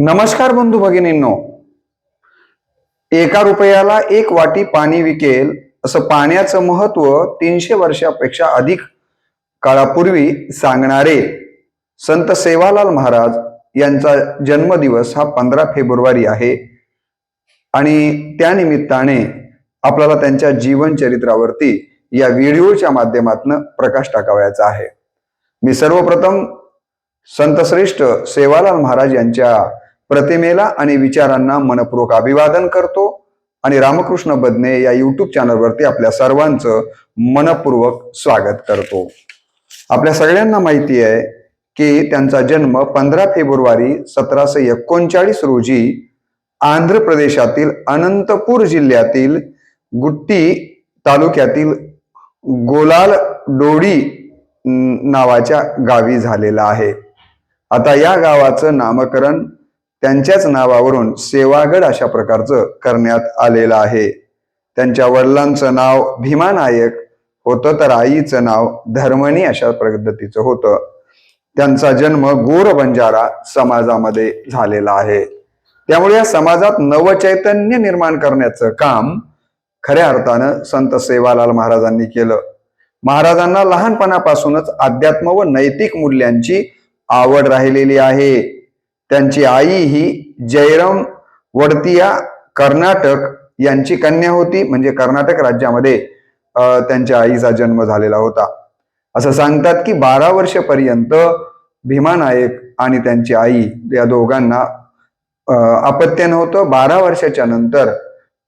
नमस्कार बंधू भगिनींनो. एका रुपयाला एक वाटी पाणी विकेल असं पाण्याचं महत्त्व तीनशे वर्षापेक्षा अधिक काळापूर्वी सांगणारे संत सेवालाल महाराज यांचा जन्मदिवस हा पंधरा फेब्रुवारी आहे. आणि त्यानिमित्ताने आपल्याला त्यांच्या जीवन चरित्रावरती या व्हिडिओच्या माध्यमातून प्रकाश टाकावायचा आहे. मी सर्वप्रथम संतश्रेष्ठ सेवालाल महाराज यांच्या प्रतिमेला आणि विचारांना मनपूर्वक अभिवादन करतो आणि रामकृष्ण बदने या युट्यूब चॅनलवरती आपल्या सर्वांचं मनपूर्वक स्वागत करतो. आपल्या सगळ्यांना माहिती आहे की त्यांचा जन्म पंधरा फेब्रुवारी सतराशे एकोणचाळीस रोजी आंध्र प्रदेशातील अनंतपूर जिल्ह्यातील गुट्टी तालुक्यातील गोलाल डोडी नावाच्या गावी झालेला आहे. आता या गावाचं नामकरण त्यांच्याच नावावरून सेवागड अशा प्रकारचं करण्यात आलेलं आहे. त्यांच्या वडिलांचं नाव भीमा नायक होतं तर आईचं नाव धर्मणी अशा पद्धतीचं होतं. त्यांचा जन्म गोर बंजारा समाजामध्ये झालेला आहे. त्यामुळे या समाजात नवचैतन्य निर्माण करण्याचं काम खऱ्या अर्थानं संत सेवालाल महाराजांनी केलं. महाराजांना लहानपणापासूनच अध्यात्म व नैतिक मूल्यांची आवड राहिलेली आहे. त्यांची आई ही जयराम वडतिया कर्नाटक यांची कन्या होती. म्हणजे कर्नाटक राज्यामध्ये त्यांच्या आईचा जन्म झालेला होता. असं सांगतात की बारा वर्षपर्यंत भीमा नायक आणि त्यांची आई या दोघांना अपत्य नव्हतं. बारा वर्षाच्या नंतर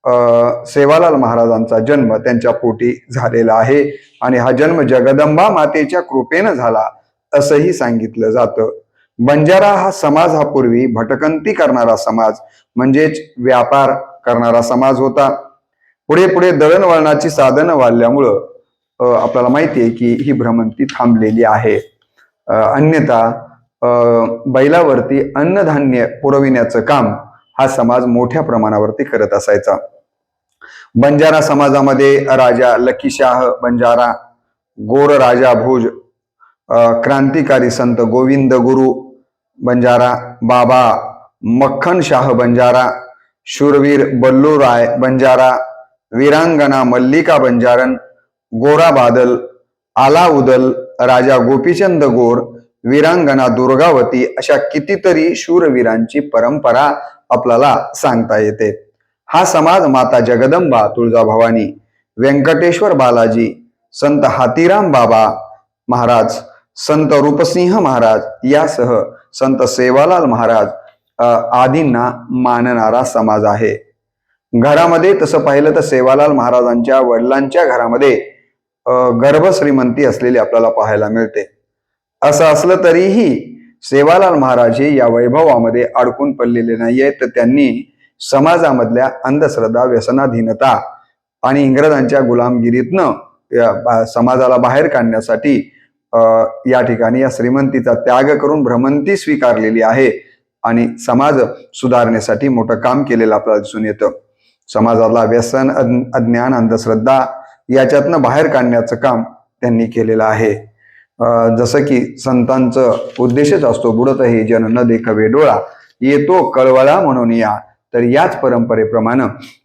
अं, सेवालाल महाराजांचा जन्म त्यांच्या पोटी झालेला आहे. आणि हा जन्म जगदंबा मातेच्या कृपेनं झाला. असंही सांगितलं जातं. बंजारा हा समाज हा पूर्वी भटकंती करणारा समाज म्हणजेच व्यापार करणारा समाज होता. पुढे पुढे दळणवळणाची साधनं वाढल्यामुळं अं, आपल्याला माहिती आहे की ही भ्रमंती थांबलेली आहे. अन्यथा अं, बैलावरती अन्नधान्य पुरविण्याचं काम हा समाज मोठ्या प्रमाणावरती करत असायचा. बंजारा समाजामध्ये राजा लकीशाह बंजारा गोर राजा भोज क्रांतिकारी संत गोविंद गुरु बंजारा बाबा मक्खन शाह बंजारा शूरवीर बल्लूराय बंजारा वीरांगना मल्लिका बंजारन गोरा बादल आलाउदल राजा गोपीचंद गोर वीरांगना दुर्गावती अशा कितीतरी शूरवीरांची परंपरा आपल्याला सांगता येते. हा समाज माता जगदंबा तुळजाभवानी व्यंकटेश्वर बालाजी संत हातीराम बाबा महाराज संत रूपसिंह महाराज यासह संत सेवालाल महाराज आदींना मानणारा समाज आहे. घरामध्ये तसं पाहिलं तर सेवालाल महाराजांच्या वडिलांच्या घरामध्ये गर्भश्रीमंती असलेली आपल्याला पाहायला मिळते. असं असलं तरीही सेवालाल महाराज हे या वैभवामध्ये अडकून पडलेले नाहीये तर त्यांनी समाजामधल्या अंधश्रद्धा व्यसनाधीनता आणि इंग्रजांच्या गुलामगिरीतनं समाजाला बाहेर काढण्यासाठी या ठिकाणी या श्रीमंतीचा त्याग करून भ्रमंती स्वीकारलेली आहे आणि समाज सुधारण्यासाठी मोठं काम केलेलं आपल्याला दिसून येतं. समाजाला व्यसन अज्ञान अंधश्रद्धा याच्यातनं बाहेर काढण्याचं काम त्यांनी केलेलं आहे. जसं की संतांचं उद्देशच असतो बुडत हे जन न देखवे डोळा येतो कळवळा म्हणून या. तर याच परंपरेप्रमाणे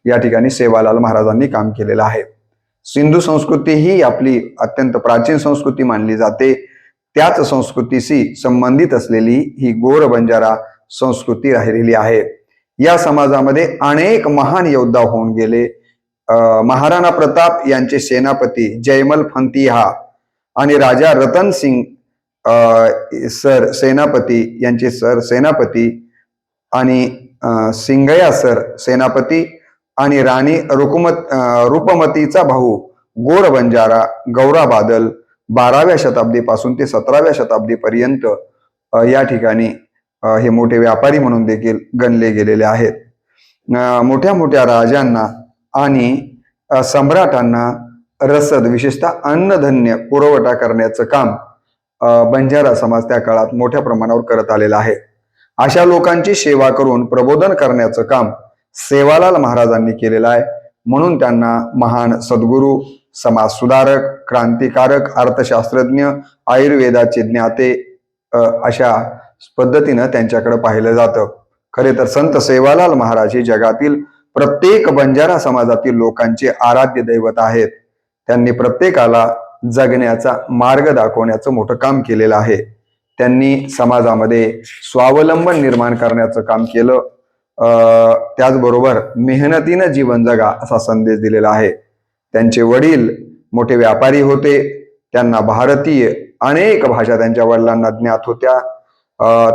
या ठिकाणी सेवालाल महाराजांनी काम केलेलं आहे. सिंधू संस्कृती ही आपली अत्यंत प्राचीन संस्कृती मानली जाते. त्याच संस्कृतीशी संबंधित असलेली ही गोर बंजारा संस्कृती राहिलेली आहे. या समाजामध्ये अनेक महान योद्धा होऊन गेले. महाराणा प्रताप यांचे सेनापती जयमल फंतिहा आणि राजा रतन सिंग सर सेनापती यांचे सर सेनापती आणि सिंगया सर सेनापती आणि राणी रुकमत रूपमतीचा भाऊ गोर बंजारा गौरा बादल बाराव्या शताब्दीपासून ते सतराव्या शताब्दीपर्यंत या ठिकाणी हे मोठे व्यापारी म्हणून देखील गणले गेलेले आहेत. मोठ्या मोठ्या राजांना आणि सम्राटांना रसद विशेषतः अन्नधान्य पुरवठा करण्याचं काम बंजारा समाज त्या काळात मोठ्या प्रमाणावर करत आलेला आहे. अशा लोकांची सेवा करून प्रबोधन करण्याचं काम सेवालाल महाराजांनी केलेला आहे. म्हणून त्यांना महान सद्गुरू समाज सुधारक क्रांतिकारक अर्थशास्त्रज्ञ आयुर्वेदाचे ज्ञाते अशा पद्धतीनं त्यांच्याकडे पाहिलं जातं. खरे तर संत सेवालाल महाराज हे जगातील प्रत्येक बंजारा समाजातील लोकांचे आराध्य दैवत आहेत. त्यांनी प्रत्येकाला जगण्याचा मार्ग दाखवण्याचं मोठं काम केलेलं आहे. त्यांनी समाजामध्ये स्वावलंबन निर्माण करण्याचं काम केलं. त्याचबरोबर मेहनतीनं जीवन जगा असा संदेश दिलेला आहे. त्यांचे वडील मोठे व्यापारी होते. त्यांना भारतीय अनेक भाषा त्यांच्या वडिलांना ज्ञात होत्या.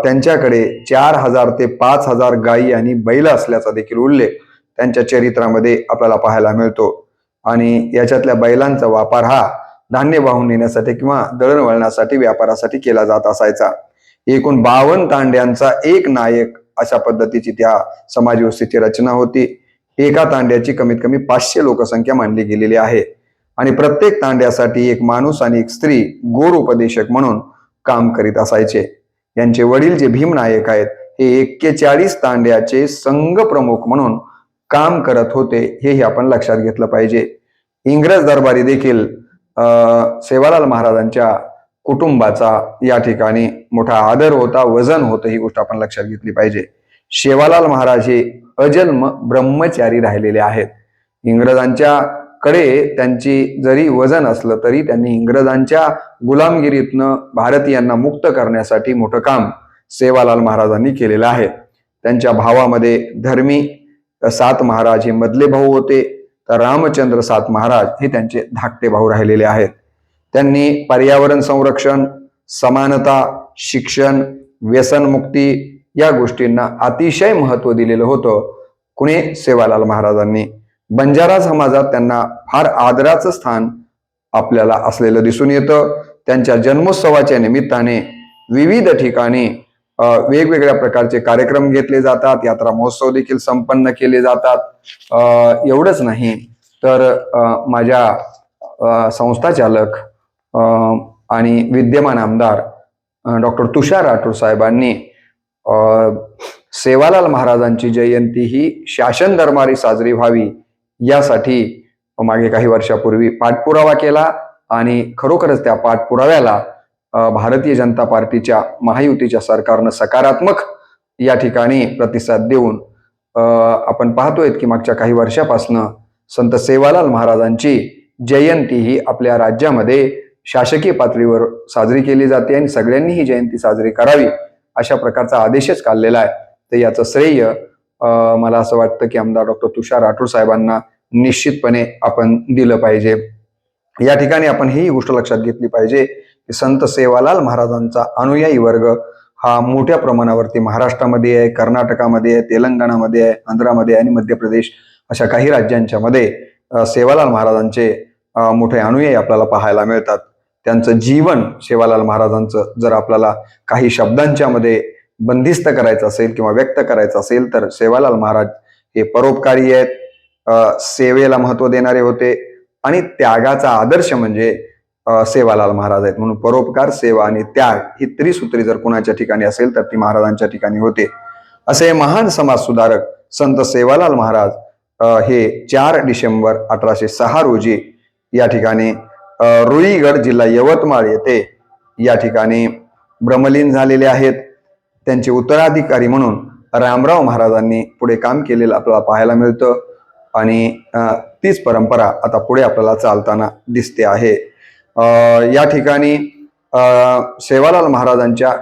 त्यांच्याकडे चार हजार ते पाच हजार गायी आणि बैल असल्याचा देखील उल्लेख त्यांच्या चरित्रामध्ये आपल्याला पाहायला मिळतो. आणि याच्यातल्या बैलांचा वापर हा धान्य वाहून नेण्यासाठी किंवा दळणवळणासाठी व्यापारासाठी केला जात असायचा. एकूण बावन्न तांड्यांचा एक नायक अशा पद्धतीची त्या समाज व्यवस्थेची रचना होती. एका तांड्याची कमीत कमी पाचशे लोकसंख्या मानली गेलेली आहे. आणि प्रत्येक तांड्यासाठी एक माणूस आणि एक स्त्री गोर उपदेशक म्हणून काम करीत असायचे. यांचे वडील जे भीमनायक आहेत हे एक्केचाळीस तांड्याचे संघ प्रमुख म्हणून काम करत होते हेही आपण लक्षात घेतलं पाहिजे. इंग्रज दरबारी देखील अं, सेवालाल महाराजांच्या कुटुंबाचा या ठिकाणी मोठा आदर होता वजन होतं ही गोष्ट आपण लक्षात घेतली पाहिजे. शेवालाल महाराज हे अजन्म ब्रह्मचारी राहिलेले आहेत. इंग्रजांच्या कडे त्यांची जरी वजन असलं तरी त्यांनी इंग्रजांच्या गुलामगिरीतनं भारतीयांना मुक्त करण्यासाठी मोठं काम सेवालाल महाराजांनी केलेलं आहे. त्यांच्या भावामध्ये धर्मी सात महाराज हे मधले भाऊ होते तर रामचंद्र सात महाराज हे त्यांचे धाकटे भाऊ राहिलेले आहेत. त्यांनी पर्यावरण संरक्षण समानता शिक्षण व्यसनमुक्ती या गोष्टींना अतिशय महत्त्व दिलेलं होतं कुणे सेवालाल महाराजांनी. बंजारा समाजात त्यांना फार आदराचं स्थान आपल्याला असलेलं दिसून येतं. त्यांच्या जन्मोत्सवाच्या निमित्ताने विविध ठिकाणी वेगवेगळ्या प्रकारचे कार्यक्रम घेतले जातात. यात्रा महोत्सव देखील संपन्न केले जातात. एवढंच नाही तर माझ्या संस्था संस्थाचालक आणि विद्यमान आमदार डॉक्टर तुषार राठोड साहेबांनी सेवालाल महाराजांची जयंती ही शासन दरबारी साजरी व्हावी यासाठी मागे काही वर्षापूर्वी पाठपुरावा केला आणि खरोखरच त्या पाठपुराव्याला भारतीय जनता पार्टीच्या महायुतीच्या सरकारनं सकारात्मक या ठिकाणी प्रतिसाद देऊन आपण पाहतोय की मागच्या काही वर्षापासनं संत सेवालाल महाराजांची जयंती ही आपल्या राज्यामध्ये शासकीय पातळीवर साजरी केली जाते आणि सगळ्यांनी ही जयंती साजरी करावी अशा प्रकारचा आदेशच काढलेला आहे. तर याचं श्रेय मला असं वाटतं की आमदार डॉक्टर तुषार राठोड साहेबांना निश्चितपणे आपण दिलं पाहिजे. या ठिकाणी आपण ही गोष्ट लक्षात घेतली पाहिजे की संत सेवालाल महाराजांचा अनुयायी वर्ग हा मोठ्या प्रमाणावरती महाराष्ट्रामध्ये आहे कर्नाटकामध्ये आहे तेलंगणामध्ये आहे आंध्रामध्ये आहे आणि मध्य प्रदेश अशा काही राज्यांच्या मध्ये सेवालाल महाराजांचे मोठे अनुयायी आपल्याला पाहायला मिळतात. त्यांचं जीवन सेवालाल महाराजांचं जर आपल्याला काही शब्दांच्या मध्ये बंदिस्त करायचं असेल किंवा व्यक्त करायचं असेल तर सेवालाल महाराज हे परोपकारी आहेत. सेवेला महत्त्व देणारे होते. आणि त्यागाचा आदर्श म्हणजे सेवालाल महाराज आहेत. म्हणून परोपकार सेवा आणि त्याग ही त्रिसूत्री जर कुणाच्या ठिकाणी असेल तर ती महाराजांच्या ठिकाणी होते. असे महान समाज सुधारक संत सेवालाल महाराज हे चार डिसेंबर अठराशे सहा रोजी या ठिकाणी रुईगड जिल्हा यवतमाळ येथे या ठिकाणी भ्रमलीन झालेले आहेत. त्यांचे उत्तराधिकारी म्हणून रामराव महाराजांनी पुढे काम केलेलं आपल्याला पाहायला मिळतं आणि तीच परंपरा आता पुढे आपल्याला चालताना दिसते आहे. या ठिकाणी सेवालाल महाराजांच्या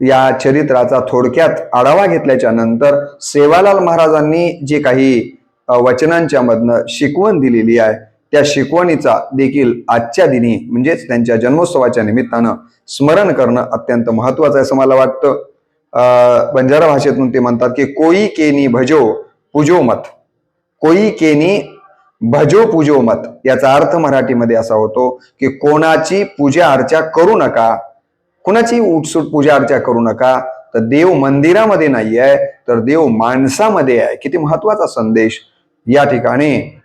या चरित्राचा थोडक्यात आढावा घेतल्याच्या नंतर सेवालाल महाराजांनी जे काही वचनांच्या मधनं शिकवण दिलेली आहे त्या शिकवणीचा देखील आजच्या दिनी म्हणजेच त्यांच्या जन्मोत्सवाच्या निमित्तानं स्मरण करणं अत्यंत महत्वाचं आहे असं मला वाटतं. बंजारा भाषेतून ते म्हणतात की कोई केनी भजो पुजो मत. कोई केनी भजो पूजो मत. याचा अर्थ मराठीमध्ये असा होतो की कोणाची पूजा अर्चा करू नका कुणाची उठसूट पूजा अर्चा करू नका तर देव मंदिरामध्ये नाही आहे तर देव माणसामध्ये आहे. किती महत्त्वाचा संदेश या ठिकाणी.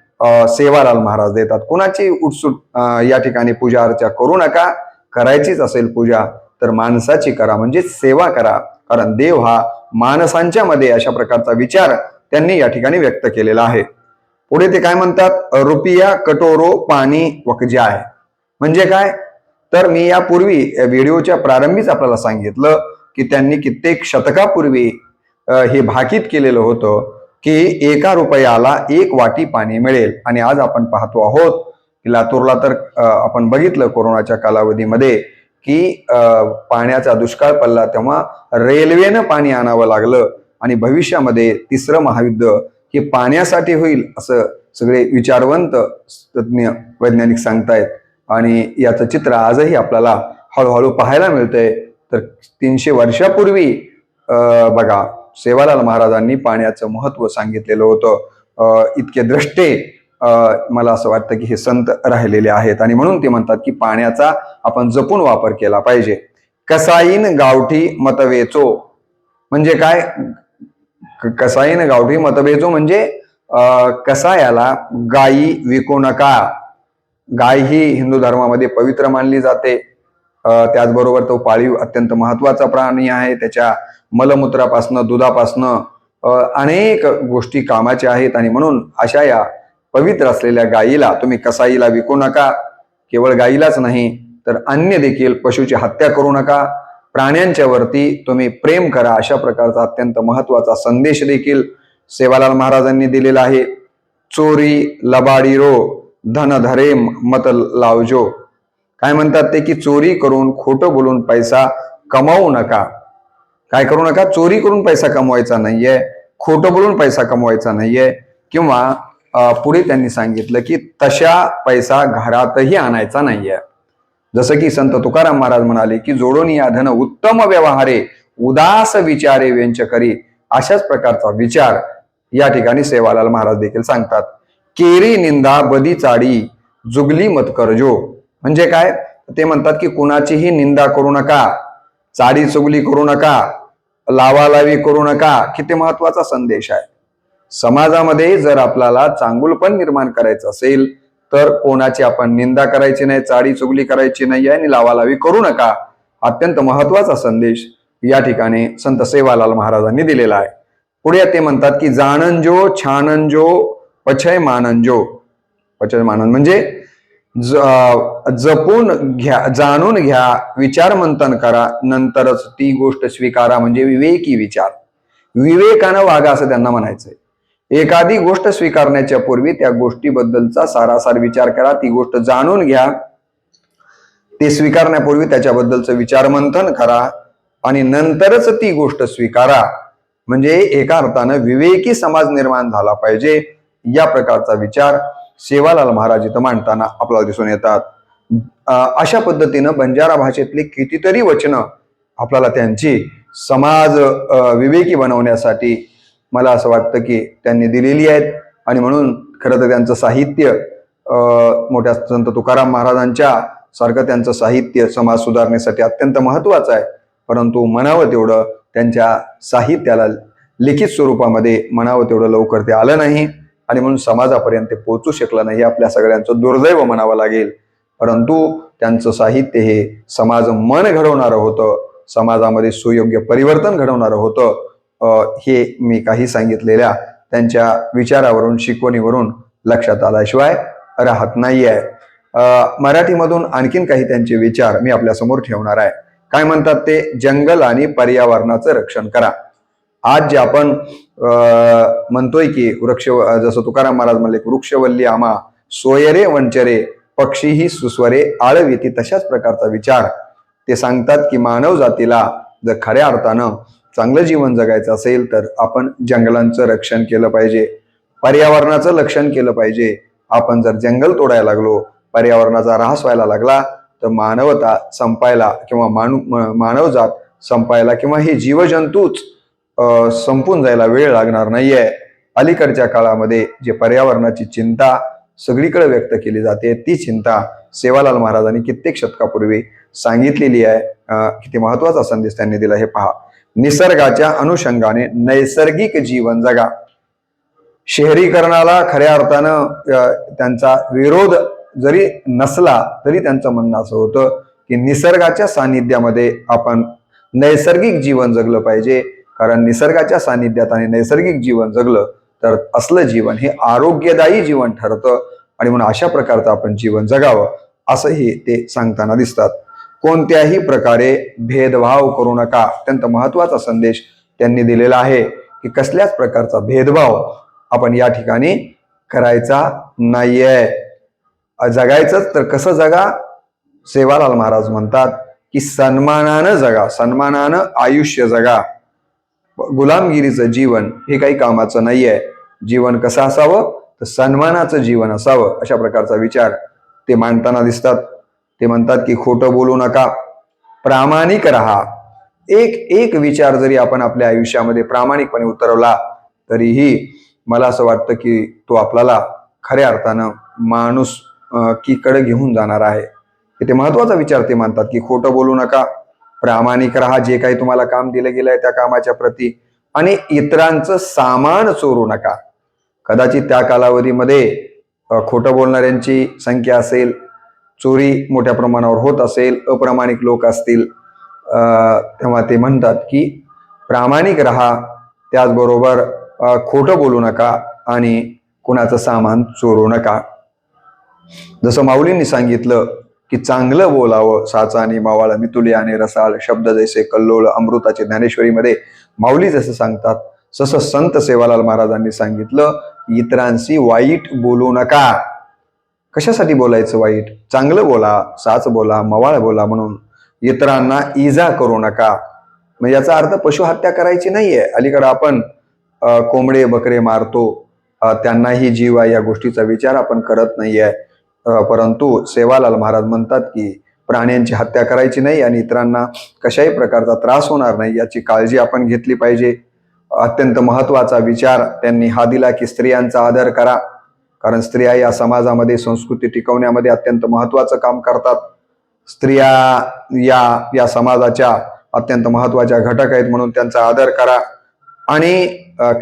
सेवालाल महाराज देतात. कुणाची उठसूट या ठिकाणी पूजा अर्चा करू नका करायचीच असेल पूजा तर माणसाची करा म्हणजे सेवा करा. कारण देव हा माणसांच्या मध्ये अशा प्रकारचा विचार त्यांनी या ठिकाणी व्यक्त केलेला आहे. पुढे ते काय म्हणतात? रुपिया कटोरो पाणी वकजाय म्हणजे काय? तर मी यापूर्वी व्हिडिओच्या प्रारंभीच आपल्याला सांगितलं की त्यांनी कित्येक शतकापूर्वी हे भाकीत केलेलं होतं. की एका रुपयाला एक वाटी पाणी मिळेल. आणि आज आपण पाहतो आहोत की लातूरला तर आपण बघितलं कोरोनाच्या कालावधीमध्ये की पाण्याचा दुष्काळ पडला तेव्हा रेल्वेनं पाणी आणावं लागलं आणि भविष्यामध्ये तिसरं महायुद्ध हे पाण्यासाठी होईल असं सगळे विचारवंत तज्ज्ञ वैज्ञानिक सांगतायत. आणि याचं चित्र आजही आपल्याला हळूहळू पाहायला मिळतंय. तर तीनशे वर्षापूर्वी बघा सेवालाल महाराजांनी पाण्याचं महत्त्व सांगितलेलं होतं. अं, इतके द्रष्टे अं, मला असं वाटतं की हे संत राहिलेले आहेत. आणि म्हणून ते म्हणतात की पाण्याचा आपण जपून वापर केला पाहिजे. कसाईन गावठी मतवेचो. म्हणजे काय? कसाईन गावठी मतभेदो म्हणजे अं, कसायाला गायी विकू नका. गाय ही हिंदू धर्मामध्ये पवित्र मानली जाते. त्याचबरोबर तो पाळीव अत्यंत महत्त्वाचा प्राणी आहे. त्याच्या मलमूत्रापासनं दुधापासनं अनेक गोष्टी कामाच्या आहेत आणि म्हणून अशा या पवित्र असलेल्या गायीला तुम्ही कसाईला विकू नका. केवळ गायीलाच नाही तर अन्य देखील पशुची हत्या करू नका. प्राण्यांच्या वरती तुम्ही प्रेम करा अशा प्रकारचा अत्यंत महत्त्वाचा संदेश देखील सेवालाल महाराजांनी दिलेला आहे. चोरी लबाडी रो धन धरेम मत लावजो. काय म्हणतात ते की चोरी करून खोटं बोलून पैसा कमावू नका. काय करू नका? चोरी करून पैसा कमवायचा नाहीये खोटं बोलून पैसा कमवायचा नाहीये. किंवा पुढे त्यांनी सांगितलं की तशा पैसा घरातही आणायचा नाहीये. जसं की संत तुकाराम महाराज म्हणाले की जोडून या धन उत्तम व्यवहारे उदास विचारे व्यंच करी. अशाच प्रकारचा विचार या ठिकाणी सेवालाल महाराज देखील सांगतात. केरी निंदा बदी चाडी जुगली मत करजो. म्हणजे काय? ते म्हणतात की कुणाचीही निंदा करू नका चाडी चुगली करू नका लावालावी करू नका किती महत्त्वाचा संदेश आहे. समाजामध्ये जर आपल्याला चांगुलपण निर्माण करायचं असेल तर कोणाची आपण निंदा करायची नाही चाडी चुगली करायची नाही आणि लावालावी करू नका अत्यंत महत्त्वाचा संदेश या ठिकाणी संत सेवालाल महाराजांनी दिलेला आहे. पुढे ते म्हणतात की जाणंजो छानंजो पछय मानंजो पछय मानन म्हणजे जपून घ्या जाणून घ्या विचार मंथन करा नंतरच ती गोष्ट स्वीकारा म्हणजे विवेकी विचार. विवेकानं वागा असं त्यांना म्हणायचंय. एखादी गोष्ट स्वीकारण्याच्या पूर्वी त्या गोष्टीबद्दलचा सारासार विचार करा ती गोष्ट जाणून घ्या. ते स्वीकारण्यापूर्वी त्याच्याबद्दलचं विचार मंथन करा आणि नंतरच ती गोष्ट स्वीकारा. म्हणजे एका अर्थानं विवेकी समाज निर्माण झाला पाहिजे या प्रकारचा विचार. सेवालाल महाराज इथं मांडताना आपल्याला दिसून येतात. अशा पद्धतीनं बंजारा भाषेतली कितीतरी वचनं आपल्याला त्यांची समाज विवेकी बनवण्यासाठी मला असं वाटतं की त्यांनी दिलेली आहेत. आणि म्हणून खरं तर त्यांचं साहित्य मोठ्या संत तुकाराम महाराजांच्या सारखं त्यांचं साहित्य समाज सुधारण्यासाठी अत्यंत महत्वाचं आहे. परंतु म्हणावं तेवढं त्यांच्या साहित्याला लिखित स्वरूपामध्ये म्हणावं तेवढं लवकर ते आलं नाही. आणि म्हणून समाजापर्यंत ते पोहोचू शकलं नाही हे आपल्या सगळ्यांचं दुर्दैव म्हणावं लागेल. परंतु त्यांचं साहित्य हे समाज मन घडवणारं होतं समाजामध्ये सुयोग्य परिवर्तन घडवणारं होतं. हे मी काही सांगितलेल्या त्यांच्या विचारावरून शिकवणीवरून लक्षात आल्याशिवाय राहत नाही आहे मराठीमधून आणखीन काही त्यांचे विचार मी आपल्यासमोर ठेवणार आहे. काय म्हणतात ते? जंगल आणि पर्यावरणाचं रक्षण करा. आज जे आपण अं, म्हणतोय की वृक्ष जसं तुकाराम महाराज म्हणले वृक्षवल्ली आमा सोयरे वंचरे पक्षीही सुस्वरे आळविती तशाच प्रकारचा विचार. ते सांगतात की मानव जातीला जर खऱ्या अर्थानं चांगलं जीवन जगायचं असेल तर आपण जंगलांचं रक्षण केलं पाहिजे. पर्यावरणाचं रक्षण केलं पाहिजे. आपण जर जंगल तोडायला लागलो पर्यावरणाचा ऱ्हास व्हायला लागला तर मानवता संपायला किंवा मानू मानवजात संपायला किंवा हे जीवजंतूच संपून जायला वेळ लागणार नाहीये. अलीकडच्या काळामध्ये जे पर्यावरणाची चिंता सगळीकडे व्यक्त केली जाते ती चिंता सेवालाल महाराजांनी कित्येक शतकापूर्वी सांगितलेली आहे. किती महत्त्वाचा संदेश त्यांनी दिला हे पहा. निसर्गाच्या अनुषंगाने नैसर्गिक जीवन जगा. शहरीकरणाला खऱ्या अर्थानं त्यांचा विरोध जरी नसला तरी त्यांचं म्हणणं असं होतं की निसर्गाच्या सानिध्यामध्ये आपण नैसर्गिक जीवन जगलं पाहिजे. कारण निसर्गाच्या सानिध्यात आणि नैसर्गिक जीवन जगलं तर असलं जीवन हे आरोग्यदायी जीवन ठरतं आणि म्हणून अशा प्रकारचं आपण जीवन जगावं असंही ते सांगताना दिसतात. कोणत्याही प्रकारे भेदभाव करू नका अत्यंत महत्त्वाचा संदेश त्यांनी दिलेला आहे की कसल्याच प्रकारचा भेदभाव आपण या ठिकाणी करायचा नाहीये. जगायचंच तर कसं जगा? सेवालाल महाराज म्हणतात की सन्मानानं जगा सन्मानानं आयुष्य जगा. गुलामगिरीचं जीवन हे काही कामाचं नाहीये. जीवन कसं असावं? तर सन्मानाचं जीवन असावं अशा प्रकारचा विचार ते मांडताना दिसतात. ते म्हणतात की खोटं बोलू नका. प्रामाणिक राहा. एक एक विचार जरी आपण आपल्या आयुष्यामध्ये प्रामाणिकपणे उतरवला तरीही मला असं वाटतं की तो आपल्याला खऱ्या अर्थानं माणूस अं, की कडे घेऊन जाणार आहे. ते महत्त्वाचा विचार ते मानतात की खोटं बोलू नका. प्रामाणिक राहा जे काही तुम्हाला काम दिलं गेलंय त्या कामाच्या प्रती. आणि इतरांचं सामान चोरू नका. कदाचित त्या कालावधीमध्ये खोटं बोलणाऱ्यांची संख्या असेल चोरी मोठ्या प्रमाणावर होत असेल अप्रामाणिक लोक असतील तेव्हा ते म्हणतात की प्रामाणिक राहा त्याचबरोबर खोटं बोलू नका आणि कुणाचं सामान चोरू नका. जसं माऊलींनी सांगितलं की चांगलं बोलावं साचा आणि मावाळ मितुली आणि रसाळ शब्द जैसे कल्लोळ अमृताचे ज्ञानेश्वरीमध्ये माऊली जसं सांगतात तसं संत सेवालाल महाराजांनी सांगितलं इतरांशी वाईट बोलू नका. कशासाठी बोलायचं वाईट? चांगलं बोला साच बोला मवाळ बोला म्हणून. इतरांना इजा करू नका. म्हणजे याचा अर्थ पशुहत्या करायची नाहीये. अलीकडे आपण कोंबडे बकरे मारतो. त्यांनाही जीव आहे या गोष्टीचा विचार आपण करत नाहीये. परंतु सेवालाल महाराज म्हणतात की प्राण्यांची हत्या करायची नाही आणि इतरांना कशाही प्रकारचा त्रास होणार नाही याची काळजी आपण घेतली पाहिजे. अत्यंत महत्त्वाचा विचार त्यांनी हा दिला की स्त्रियांचा आदर करा. कारण स्त्रिया या समाजामध्ये संस्कृती टिकवण्यामध्ये अत्यंत महत्वाचं काम करतात. स्त्रिया या या समाजाच्या अत्यंत महत्त्वाच्या घटक आहेत म्हणून त्यांचा आदर करा. आणि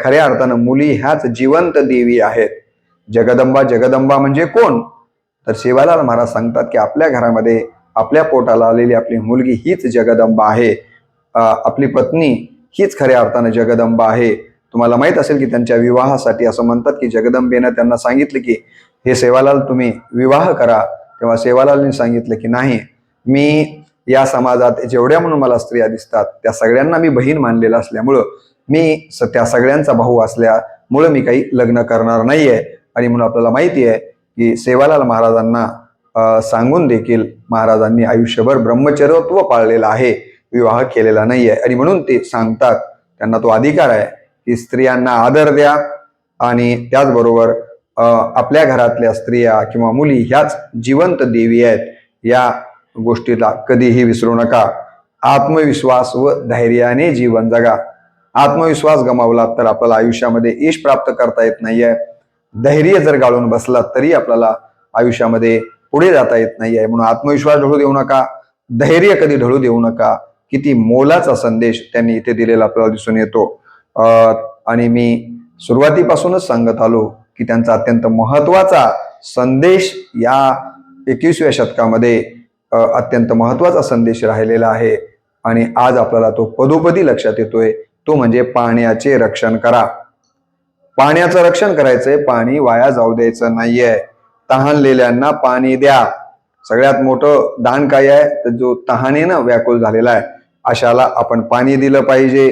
खऱ्या अर्थानं मुली ह्याच जिवंत देवी आहेत. जगदंबा जगदंबा म्हणजे कोण? तर शिवालाल महाराज सांगतात की आपल्या घरामध्ये आपल्या पोटाला आलेली आपली मुलगी हीच जगदंबा आहे. आपली पत्नी हीच खऱ्या अर्थानं जगदंबा आहे. तुम्हाला माहीत असेल की त्यांच्या विवाहासाठी असं म्हणतात की जगदंबेनं त्यांना सांगितलं की हे सेवालाल तुम्ही विवाह करा. तेव्हा सेवालालनी सांगितलं की नाही मी या समाजात जेवढ्या म्हणून मला स्त्रिया दिसतात त्या सगळ्यांना मी बहीण मानलेलं असल्यामुळं मी स- त्या सगळ्यांचा भाऊ असल्यामुळं मी काही लग्न करणार नाहीये आणि म्हणून आपल्याला माहिती आहे की सेवालाल महाराजांना सांगून देखील महाराजांनी आयुष्यभर ब्रह्मचर्यत्व पाळलेलं आहे विवाह केलेला नाही आहे आणि म्हणून ते सांगतात त्यांना तो अधिकार आहे की स्त्रियांना आदर द्या आणि त्याचबरोबर आपल्या घरातल्या स्त्रिया किंवा मुली ह्याच जिवंत देवी आहेत या गोष्टीला कधीही विसरू नका. आत्मविश्वास व धैर्याने जीवन जगा. आत्मविश्वास गमावला तर आपल्याला आयुष्यामध्ये यश प्राप्त करता येत नाहीये. धैर्य जर गाळून बसला तरी आपल्याला आयुष्यामध्ये पुढे जाता येत नाही आहे. म्हणून आत्मविश्वास ढळू देऊ नका धैर्य कधी ढळू देऊ नका किती मोलाचा संदेश त्यांनी इथे दिलेला आपल्याला दिसून येतो. आणि मी सुरुवातीपासूनच सांगत आलो की त्यांचा अत्यंत महत्त्वाचा संदेश या एकवीसव्या शतकामध्ये अत्यंत महत्त्वाचा संदेश राहिलेला आहे. आणि आज आपल्याला तो पदोपदी लक्षात येतोय. तो म्हणजे पाण्याचे रक्षण करा. पाण्याचं रक्षण करायचंय पाणी वाया जाऊ द्यायचं नाहीये. तहानलेल्यांना पाणी द्या. सगळ्यात मोठं दान काय आहे? तर जो तहानेनं व्याकुळ झालेला आहे अशाला आपण पाणी दिलं पाहिजे.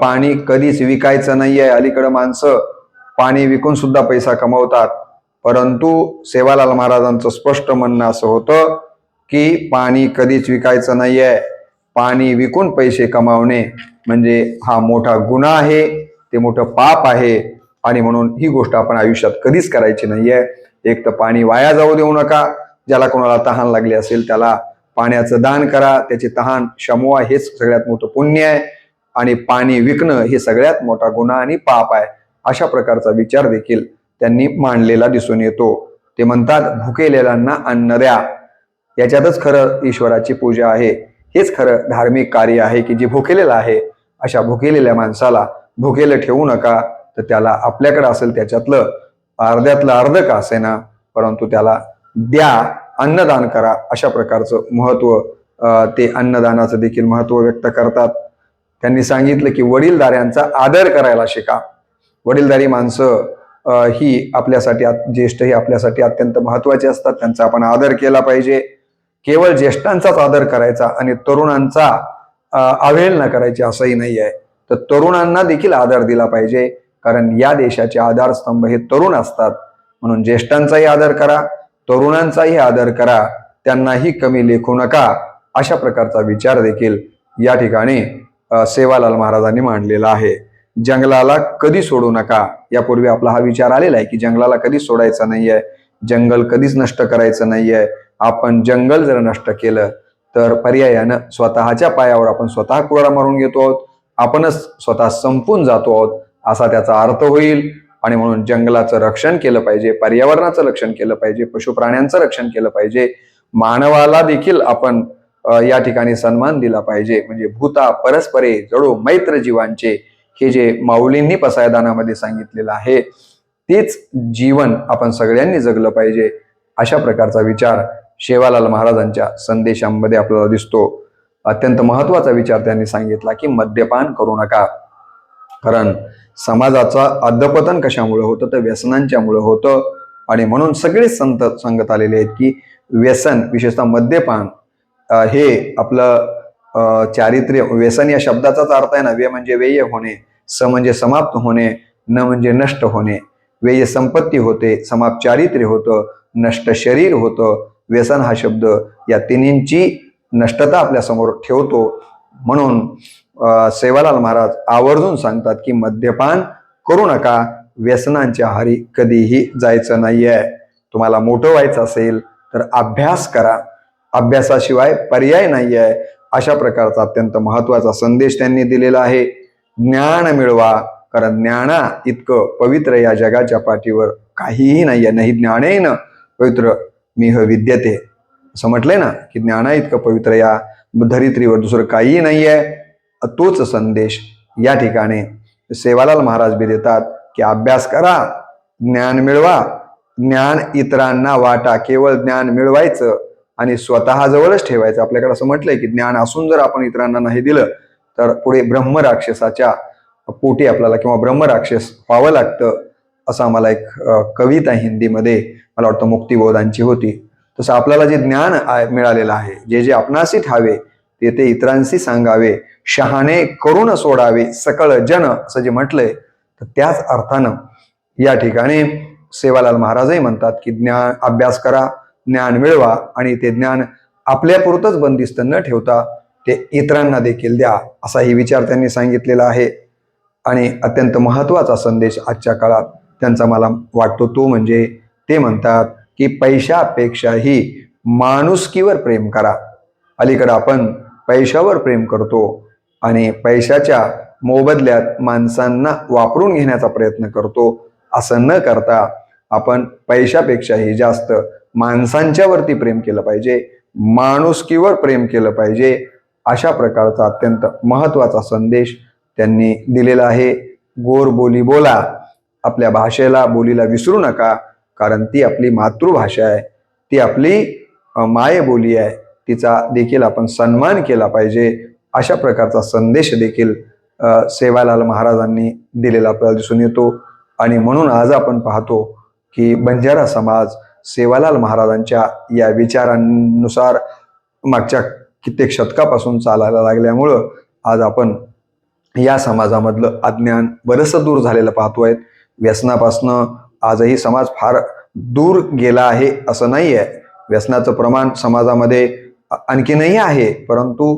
पाणी कधीच विकायचं नाहीये अलीकडं माणसं पाणी विकून सुद्धा पैसा कमवतात. परंतु सेवालाल महाराजांचं स्पष्ट म्हणणं असं होतं की पाणी कधीच विकायचं नाहीये. पाणी विकून पैसे कमावणे म्हणजे हा मोठा गुन्हा आहे. ते मोठं पाप आहे. आणि म्हणून ही गोष्ट आपण आयुष्यात कधीच करायची नाहीये. एक तर पाणी वाया जाऊ देऊ नका. ज्याला कोणाला तहान लागली असेल त्याला पाण्याचं दान करा. त्याची तहान शमवा हेच सगळ्यात मोठं पुण्य आहे. आणि पाणी विकणं हे सगळ्यात मोठा गुन्हा आणि पाप आहे. अशा प्रकारचा विचार देखील त्यांनी मांडलेला दिसून येतो. ते म्हणतात भुकेलेल्यांना अन्न द्या. याच्यातच खरं ईश्वराची पूजा आहे. हेच खरं धार्मिक कार्य आहे की जे भुकेलेलं आहे. अशा भुकेलेल्या माणसाला भुकेलं ठेवू नका तर त्याला आपल्याकडे असेल त्याच्यातलं अर्ध्यातलं अर्ध का असेना परंतु त्याला द्या अन्नदान करा अशा प्रकारचं महत्त्व ते अन्नदानाचं देखील महत्त्व व्यक्त करतात. त्यांनी सांगितलं की वडीलधाऱ्यांचा आदर करायला शिका. वडीलधारी माणसं ही आपल्यासाठी ज्येष्ठ ही आपल्यासाठी अत्यंत महत्त्वाचे असतात. त्यांचा आपण आदर केला पाहिजे. केवळ ज्येष्ठांचाच आदर करायचा आणि तरुणांचा अवेल अवहेलना करायची असंही नाही आहे तर तरुणांना देखील आदर दिला पाहिजे. कारण या देशाचे आधारस्तंभ हे तरुण असतात. म्हणून ज्येष्ठांचाही आदर करा तरुणांचाही आदर करा. त्यांनाही कमी लेखू नका अशा प्रकारचा विचार देखील या ठिकाणी सेवालाल महाराजांनी मांडलेला आहे. जंगलाला कधी सोडू नका यापूर्वी आपला हा विचार आलेला आहे की जंगलाला कधीच सोडायचा नाहीये. जंगल कधीच नष्ट करायचं नाहीये. आपण जंगल जर नष्ट केलं तर पर्यायानं स्वतःच्या पायावर आपण स्वतः कुराडा मारून घेतो आहोत. आपणच स्वतः संपून जातो आहोत असा त्याचा अर्थ होईल. आणि म्हणून जंगलाचं रक्षण केलं पाहिजे पर्यावरणाचं रक्षण केलं पाहिजे पशुप्राण्यांचं रक्षण केलं पाहिजे. मानवाला देखील आपण या ठिकाणी सन्मान दिला पाहिजे. म्हणजे भूता परस्परे जडो मैत्र जीवांचे हे जे माऊलींनी पसायदानामध्ये सांगितलेलं आहे तेच जीवन आपण सगळ्यांनी जगलं पाहिजे अशा प्रकारचा विचार शेवालाल महाराजांच्या संदेशांमध्ये आपल्याला दिसतो. अत्यंत महत्त्वाचा विचार त्यांनी सांगितला की मद्यपान करू नका. कारण समाजाचा अधपतन कशामुळे होतं तर व्यसनांच्यामुळे होतं. आणि म्हणून सगळेच संत सांगत आलेले आहेत की व्यसन विशेषतः मद्यपान हे आपलं चारित्र्य व्यसन या शब्दाचाच अर्थ आहे ना वे म्हणजे व्यय होणे स म्हणजे समाप्त होणे न म्हणजे नष्ट होणे. व्यय संपत्ती होते समाप्त चारित्र्य होतं नष्ट शरीर होतं. व्यसन हा शब्द या तिन्हींची नष्टता आपल्यासमोर ठेवतो म्हणून सेवालाल महाराज आवर्जून सांगतात की मद्यपान करू नका व्यसनांच्या हारी कधीही जायचं नाहीये. तुम्हाला मोठं व्हायचं असेल तर अभ्यास करा. अभ्यासाशिवाय पर्याय नाही आहे अशा प्रकारचा अत्यंत महत्त्वाचा संदेश त्यांनी दिलेला आहे. ज्ञान मिळवा कारण ज्ञाना इतकं पवित्र या जगाच्या पाठीवर काहीही नाहीये. नाही ज्ञानेन पवित्र मिह विद्यते. असं म्हटलंय ना की ज्ञाना इतकं पवित्र या धरित्रीवर. दुसरं काहीही नाहीये. तोच संदेश या ठिकाणी सेवालाल महाराज बी देतात की अभ्यास करा ज्ञान मिळवा. ज्ञान इतरांना वाटा केवळ ज्ञान मिळवायचं आणि स्वतः जवळच ठेवायचं. आपल्याकडे असं म्हटलंय की ज्ञान असून जर आपण इतरांना नाही दिलं तर पुढे ब्रह्मराक्षसाच्या पोटी आपल्याला किंवा ब्रह्मराक्षस व्हावं लागतं असं आम्हाला एक कविता हिंदीमध्ये मला वाटतं मुक्तिबोधांची होती. तसं आपल्याला जे ज्ञान मिळालेलं आहे जे जे आपणासी ठावे ते ते इतरांशी सांगावे शहाणे करून सोडावे सकळ जन असं जे म्हटलंय तर त्याच अर्थानं या ठिकाणी सेवालाल महाराजही म्हणतात की ज्ञान अभ्यास करा ज्ञान मिळवा आणि ते ज्ञान आपल्यापुरतच बंदिस्त न ठेवता ते इतरांना देखील द्या असाही विचार त्यांनी सांगितलेला आहे. आणि अत्यंत महत्त्वाचा संदेश आजच्या काळात त्यांचा मला वाटतो तो म्हणजे ते म्हणतात की पैशापेक्षाही माणुसकीवर प्रेम करा. अलीकडं आपण पैशावर प्रेम करतो आणि पैशाच्या मोबदल्यात माणसांना वापरून घेण्याचा प्रयत्न करतो. असं न करता आपण पैशापेक्षाही जास्त माणसांच्यावरती प्रेम केलं पाहिजे माणुसकीवर प्रेम केलं पाहिजे अशा प्रकारचा अत्यंत महत्त्वाचा संदेश त्यांनी दिलेला आहे. गोर बोली बोला. आपल्या भाषेला बोलीला विसरू नका. कारण ती आपली मातृभाषा आहे ती आपली मायबोली आहे तिचा देखील आपण सन्मान केला पाहिजे अशा प्रकारचा संदेश देखील सेवालाल महाराजांनी दिलेला आपल्याला दिसून येतो. आणि म्हणून आज आपण पाहतो की बंजारा समाज सेवालाल महाराजांच्या या विचारांनुसार मागच्या कित्येक शतकापासून चालायला लागल्यामुळं आज आपण या समाजामधलं अज्ञान बरंचसं दूर झालेलं पाहतोय. व्यसनापासनं आजही समाज फार दूर गेला आहे असं नाही आहे व्यसनाचं प्रमाण समाजामध्ये आणखीनही आहे परंतु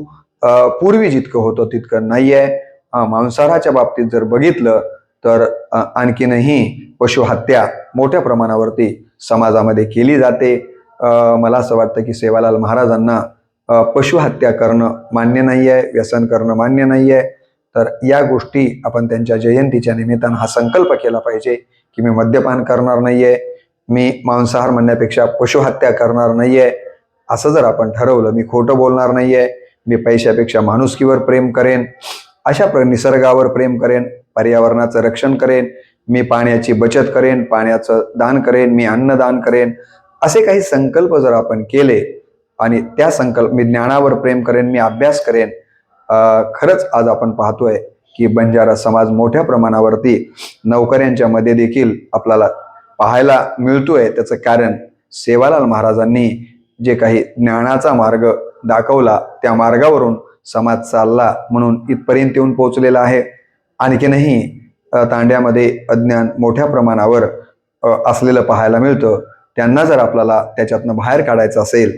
पूर्वी जितकं होतं तितकं नाही आहे मांसाहाराच्या बाबतीत जर बघितलं तर आणखीनही पशुहत्या मोठ्या प्रमाणावरती समाजामध्ये केली जाते. मला असं वाटतं की सेवालाल महाराजांना पशुहत्या करणं मान्य नाही आहे व्यसन करणं मान्य नाही आहे तर या गोष्टी आपण त्यांच्या जयंतीच्या निमित्तानं हा संकल्प केला पाहिजे. की मी मद्यपान करणार नाहीये मी मांसाहार म्हणण्यापेक्षा पशुहत्या करणार नाहीये असं जर आपण ठरवलं मी खोटं बोलणार नाहीये मी पैशापेक्षा माणुसकीवर प्रेम करेन अशा प्र निसर्गावर प्रेम करेन पर्यावरणाचं रक्षण करेन मी पाण्याची बचत करेन पाण्याचं दान करेन मी अन्नदान करेन असे काही संकल्प जर आपण केले आणि त्या संकल्प मी ज्ञानावर प्रेम करेन मी अभ्यास करेन खरंच आज आपण पाहतोय की बंजारा समाज मोठ्या प्रमाणावरती नोकऱ्यांच्या मध्ये देखील आपल्याला पाहायला मिळतोय. त्याचं कारण सेवालाल महाराजांनी जे काही ज्ञानाचा मार्ग दाखवला त्या मार्गावरून समाज चालला म्हणून इथपर्यंत येऊन पोहोचलेला आहे. आणखीनही तांड्यामध्ये अज्ञान मोठ्या प्रमाणावर असलेलं पाहायला मिळतं. त्यांना जर आपल्याला त्याच्यातनं बाहेर काढायचं असेल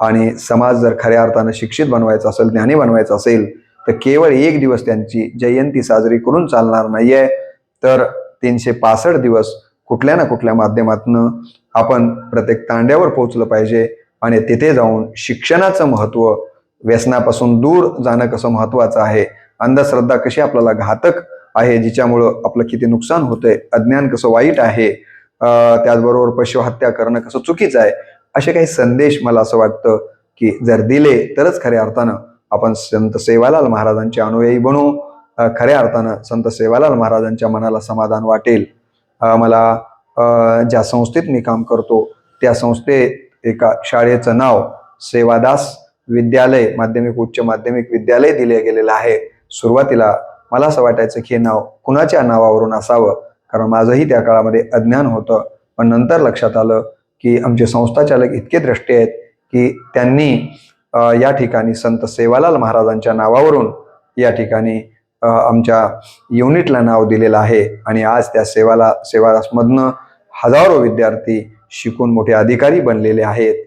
आणि समाज जर खऱ्या अर्थानं शिक्षित बनवायचा असेल ज्ञानी बनवायचा असेल तर केवळ एक दिवस त्यांची जयंती साजरी करून चालणार नाहीये. तर तीनशे पासष्ट दिवस कुठल्या ना कुठल्या माध्यमातून आपण प्रत्येक तांड्यावर पोहोचलं पाहिजे आणि तिथे जाऊन शिक्षणाचं महत्त्व व्यसनापासून दूर जाणं कसं महत्त्वाचं आहे अंधश्रद्धा कशी आपल्याला घातक आहे जिच्यामुळं आपलं किती नुकसान होतंय अज्ञान कसं वाईट आहे त्याचबरोबर पशुहत्या करणं कसं चुकीचं आहे असे काही संदेश मला असं वाटतं की जर दिले तरच खऱ्या अर्थानं आपण संत सेवालाल महाराजांचे अनुयायी बनू. खऱ्या अर्थानं संत सेवालाल महाराजांच्या मनाला समाधान वाटेल. मला ज्या संस्थेत मी काम करतो त्या संस्थेत एका शाळेचं नाव सेवादास विद्यालय माध्यमिक उच्च माध्यमिक विद्यालय दिले गेलेलं आहे. सुरुवातीला मला असं वाटायचं की हे नाव कुणाच्या नावावरून असावं? कारण माझंही त्या काळामध्ये अज्ञान होतं. पण नंतर लक्षात आलं की आमचे संस्थाचालक इतके दृष्टी आहेत की त्यांनी या ठिकाणी संत सेवालाल महाराजांच्या नावावरून या ठिकाणी आमच्या युनिटला नाव दिलेलं आहे. आणि आज त्या सेवाला सेवालासमधनं हजारो विद्यार्थी शिकून मोठे अधिकारी बनलेले आहेत.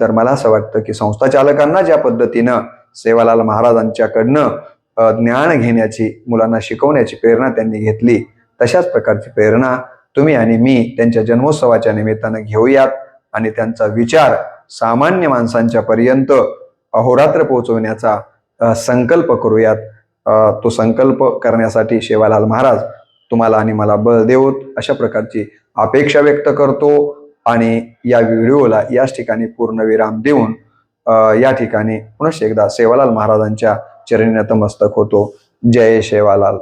तर मला असं वाटतं की संस्था चालकांना ज्या पद्धतीनं सेवालाल महाराजांच्याकडनं ज्ञान घेण्याची मुलांना शिकवण्याची प्रेरणा त्यांनी घेतली तशाच प्रकारची प्रेरणा तुम्ही आणि मी त्यांच्या जन्मोत्सवाच्या निमित्तानं घेऊयात. आणि त्यांचा विचार सामान्य माणसांच्या पर्यंत अहोरात्र पोहोचवण्याचा संकल्प करूयात. तो संकल्प करण्यासाठी शेवालाल महाराज तुम्हाला आणि मला बळ देऊत अशा प्रकारची अपेक्षा व्यक्त करतो आणि या व्हिडिओला याच ठिकाणी पूर्णविराम देऊन या ठिकाणी पुनश्च एकदा सेवालाल महाराजांच्या चरणी नतमस्तक होतो. जय शेवालाल.